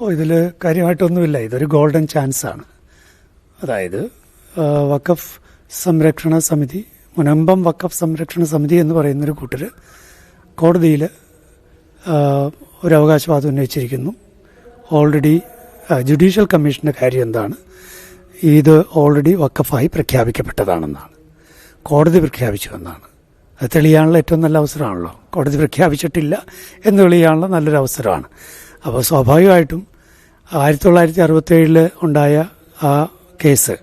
ഓ ഇതിൽ കാര്യമായിട്ടൊന്നുമില്ല. ഇതൊരു golden chance ആണ്. അതായത് വക്കഫ് സംരക്ഷണ സമിതി മുനമ്പം വക്കഫ് സംരക്ഷണ സമിതി എന്ന് പറയുന്നൊരു കൂട്ടർ കോടതിയിൽ ഒരു അവകാശവാദം ഉന്നയിച്ചിരിക്കുന്നു. ഓൾറെഡി ജുഡീഷ്യൽ കമ്മീഷന്റെ കാര്യം എന്താണ്? ഇത് ഓൾറെഡി വക്കഫായി പ്രഖ്യാപിക്കപ്പെട്ടതാണെന്നാണ്. കോടതി പ്രഖ്യാപിച്ചു എന്നാണ്. അത് തെളിയാനുള്ള ഏറ്റവും നല്ല അവസരമാണല്ലോ. കോടതി പ്രഖ്യാപിച്ചിട്ടില്ല എന്ന് തെളിയാനുള്ള നല്ലൊരു അവസരമാണ് അപ്പോൾ സ്വാഭാവികമായിട്ടും ആയിരത്തി തൊള്ളായിരത്തി അറുപത്തേഴിൽ ഉണ്ടായ ആ കേസ്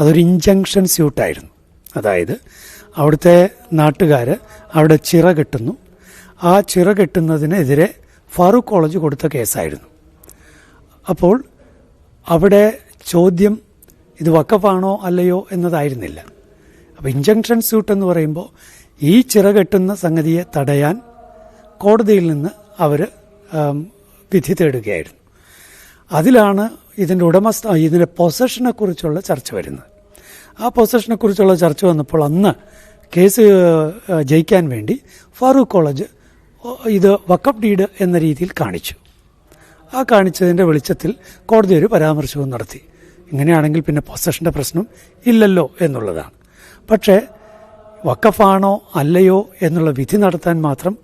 അതൊരു ഇഞ്ചങ്ഷൻ സ്യൂട്ടായിരുന്നു അതായത് അവിടുത്തെ നാട്ടുകാർ അവിടെ ചിറ കെട്ടുന്നു. ആ ചിറ കെട്ടുന്നതിനെതിരെ ഫാറൂഖ് കോളേജ് കൊടുത്ത കേസായിരുന്നു. അപ്പോൾ അവിടെ ചോദ്യം ഇത് വക്കഫാണോ അല്ലയോ എന്നതായിരുന്നില്ല. അപ്പോൾ ഇഞ്ചങ്ഷൻ സ്യൂട്ട് എന്ന് പറയുമ്പോൾ ഈ ചിറ കെട്ടുന്ന സംഗതിയെ തടയാൻ കോടതിയിൽ നിന്ന് അവർ വിധി തേടുകയായിരുന്നു. അതിലാണ് ഇതിന്റെ ഉടമസ്ഥ ഇതിന്റെ പൊസഷനെക്കുറിച്ചുള്ള ചർച്ച വരുന്നത്. ആ പൊസഷനെക്കുറിച്ചുള്ള ചർച്ച വന്നപ്പോൾ അന്ന് കേസ് ജയിക്കാൻ വേണ്ടി ഫാറൂഖ് കോളേജ് ഇത് വക്കപ്പ് ഡീഡ് എന്ന രീതിയിൽ കാണിച്ചു. ആ കാണിച്ചതിന്റെ വെളിച്ചത്തിൽ കോടതി ഒരു പരാമർശവും നടത്തി. ഇങ്ങനെയാണെങ്കിൽ പിന്നെ പൊസഷന്റെ പ്രശ്നം ഇല്ലല്ലോ എന്നുള്ളതാണ്. പക്ഷേ വക്കഫാണോ അല്ലയോ എന്നുള്ള വിധി നടത്താൻ മാത്രം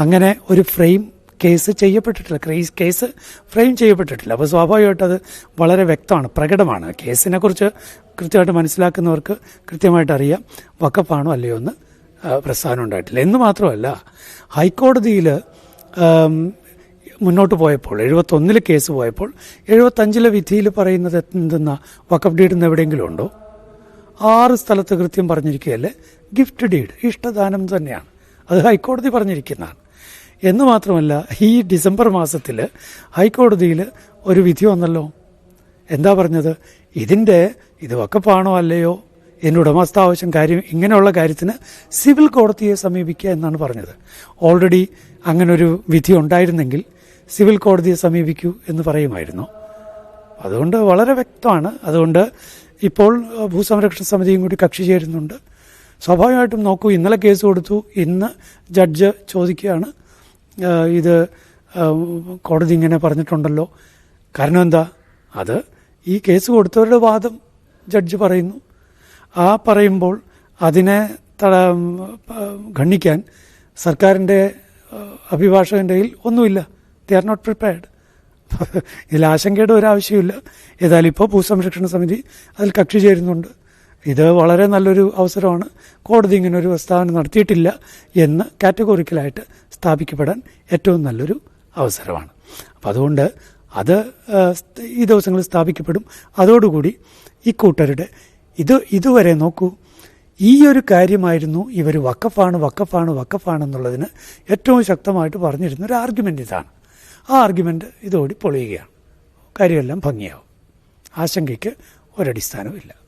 അങ്ങനെ ഒരു ഫ്രെയിം കേസ് ചെയ്യപ്പെട്ടിട്ടില്ല. ക്രൈസ് കേസ് ഫ്രെയിം ചെയ്യപ്പെട്ടിട്ടില്ല. അപ്പോൾ സ്വാഭാവികമായിട്ട് അത് വളരെ വ്യക്തമാണ് പ്രകടമാണ്. കേസിനെക്കുറിച്ച് കൃത്യമായിട്ട് മനസ്സിലാക്കുന്നവർക്ക് കൃത്യമായിട്ട് അറിയാം. വക്കപ്പാണോ അല്ലയോ എന്ന് പ്രസ്ഥാനം ഉണ്ടായിട്ടില്ല. എന്ന് മാത്രമല്ല ഹൈക്കോടതിയിൽ മുന്നോട്ട് പോയപ്പോൾ എഴുപത്തൊന്നിൽ കേസ് പോയപ്പോൾ എഴുപത്തഞ്ചിലെ വിധിയിൽ പറയുന്നത് എന്തെന്ന വക്കപ്പ് ഡീഡ് എന്ന് എവിടെയെങ്കിലും ഉണ്ടോ? ആറ് സ്ഥലത്ത് കൃത്യം പറഞ്ഞിരിക്കുകയല്ലേ? ഗിഫ്റ്റ് ഡീഡ് ഇഷ്ടദാനം തന്നെയാണ്. അത് ഹൈക്കോടതി പറഞ്ഞിരിക്കുന്നതാണ്. എന്ന് മാത്രമല്ല ഈ ഡിസംബർ മാസത്തിൽ ഹൈക്കോടതിയിൽ ഒരു വിധി വന്നല്ലോ. എന്താ പറഞ്ഞത്? ഇതിന്റെ ഇത് വക്കപ്പാണോ അല്ലയോ? എന്റെ ഉടമസ്ഥാവശ്യം കാര്യം ഇങ്ങനെയുള്ള കാര്യത്തിന് സിവിൽ കോടതിയെ സമീപിക്കുക എന്നാണ് പറഞ്ഞത്. ഓൾറെഡി അങ്ങനൊരു വിധി ഉണ്ടായിരുന്നെങ്കിൽ സിവിൽ കോടതിയെ സമീപിക്കൂ എന്ന് പറയുമായിരുന്നു. അതുകൊണ്ട് വളരെ വ്യക്തമാണ്. അതുകൊണ്ട് ഇപ്പോൾ ഭൂസംരക്ഷണ സമിതിയും കൂടി കക്ഷി ചേരുന്നുണ്ട്. സ്വാഭാവികമായിട്ടും നോക്കൂ ഇന്നലെ കേസ് കൊടുത്തു ഇന്ന് ജഡ്ജ് ചോദിക്കുകയാണ്. ഇത് കോടതി ഇങ്ങനെ പറഞ്ഞിട്ടുണ്ടല്ലോ. കാരണം എന്താ? അത് ഈ കേസ് കൊടുത്തവരുടെ വാദം ജഡ്ജ് പറയുന്നു. ആ പറയുമ്പോൾ അതിനെ ഖണ്ഡിക്കാൻ സർക്കാരിന്റെ അഭിഭാഷകന്റെ കയ്യിൽ ഒന്നുമില്ല. ദി ആർ നോട്ട് പ്രിപ്പയർഡ് ഇതിൽ ആശങ്കയുടെ ഒരാവശ്യമില്ല ഏതായാലും ഇപ്പോൾ ഭൂസംരക്ഷണ സമിതി അതിൽ കക്ഷി ചേരുന്നുണ്ട്. ഇത് വളരെ നല്ലൊരു അവസരമാണ്. കോടതി ഇങ്ങനെ ഒരു പ്രസ്താവന നടത്തിയിട്ടില്ല എന്ന് കാറ്റഗോറിക്കലായിട്ട് സ്ഥാപിക്കപ്പെടാൻ ഏറ്റവും നല്ലൊരു അവസരമാണ്. അപ്പം അതുകൊണ്ട് അത് ഈ ദിവസങ്ങളിൽ സ്ഥാപിക്കപ്പെടും. അതോടുകൂടി ഈ കൂട്ടരുടെ ഇത് ഇതുവരെ നോക്കൂ ഈ ഒരു കാര്യമായിരുന്നു ഇവർ വക്കഫാണ് വക്കഫാണ് വക്കഫാണ് എന്നുള്ളതിന് ഏറ്റവും ശക്തമായിട്ട് പറഞ്ഞിരുന്ന ഒരു ആർഗ്യുമെന്റ് ഇതാണ്. ആ ആർഗ്യുമെന്റ് ഇതോടി പൊളിയുകയാണ്. കാര്യമെല്ലാം ഭംഗിയാവും. ആശങ്കയ്ക്ക് ഒരടിസ്ഥാനവും